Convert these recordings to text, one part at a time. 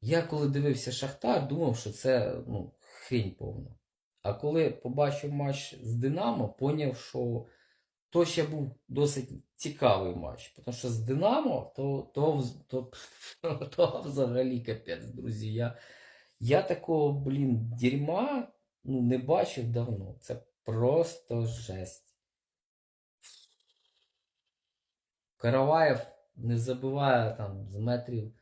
Я коли дивився Шахтар, думав, що це ну, хрінь повна. А коли побачив матч з Динамо, поняв, що то ще був досить цікавий матч. Тому що з Динамо, то, то, вз- то, то взагалі капець, друзі. Я, я такого, блін, дерьма ну, не бачив давно. Це просто жесть. Караваєв не забиває там з метрів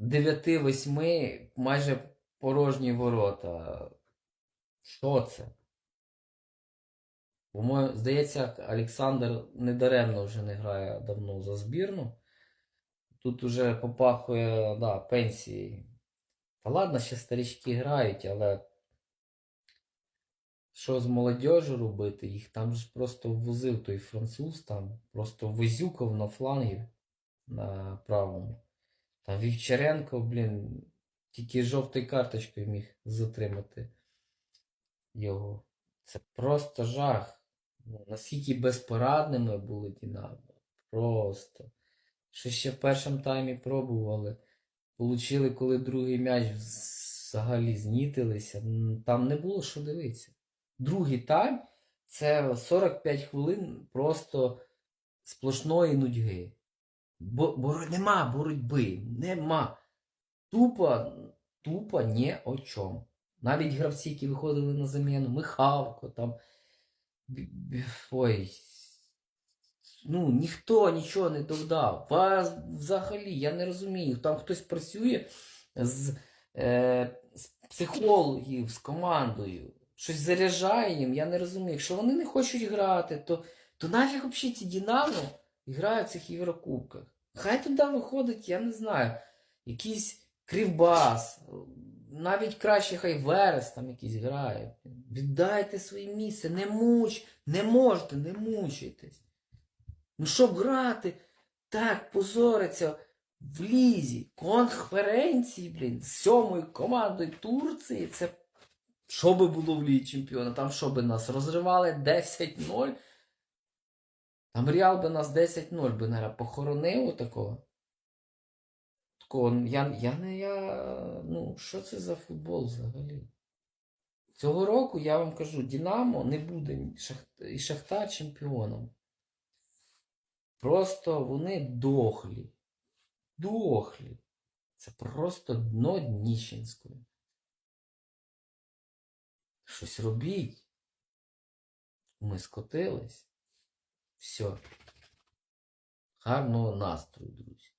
9-8 майже порожні ворота. Що це? По-моєму, здається, Олександр недаремно вже не грає давно за збірну. Тут уже попахує да, пенсії. Та ладно, ще старички грають, але що з молодежю робити? Їх там ж просто возив той француз, там просто возюкав на флангі на правому. Та Вівчаренко, блін, тільки жовтою карточкою міг затримати його. Це просто жах. Ну, наскільки безпорадними були Динамо. Просто. Що ще в першому таймі пробували. Получили, коли другий м'яч взагалі знітилися. Там не було що дивитися. Другий тайм це 45 хвилин просто сплошної нудьги. Бо, бо нема боротьби, нема. Тупо, тупо ні о чому. Навіть гравці, які виходили на заміну, Михалко, там. Ой. Ну, ніхто нічого не додав. Вас взагалі, я не розумію. Там хтось працює з, е, з психологів, з командою, щось заряджає їм, я не розумію. Якщо вони не хочуть грати, то, то нафіг взагалі ці Динамо грають в цих Єврокубках. Хай туди виходить, я не знаю, якийсь кривбас, навіть краще хай Верес там якийсь грає. Віддайте своє місце, не муч, не можете, не мучайтесь. Ну щоб грати, так позориться в лізі, конференції, блін, з сьомою командою Турції, це що би було в Лігі Чемпіона? Там що би нас розривали 10-0? Там Реал би нас 10-0 би наверное, похоронив такого. Такого, я, я не я. Ну, що це за футбол взагалі? Цього року я вам кажу, Динамо не буде і Шахтар чемпіоном. Просто вони дохлі. Дохлі. Це просто дно Дніщенської. Щось робіть. Ми скотились. Все. Гарного настрою, друзі.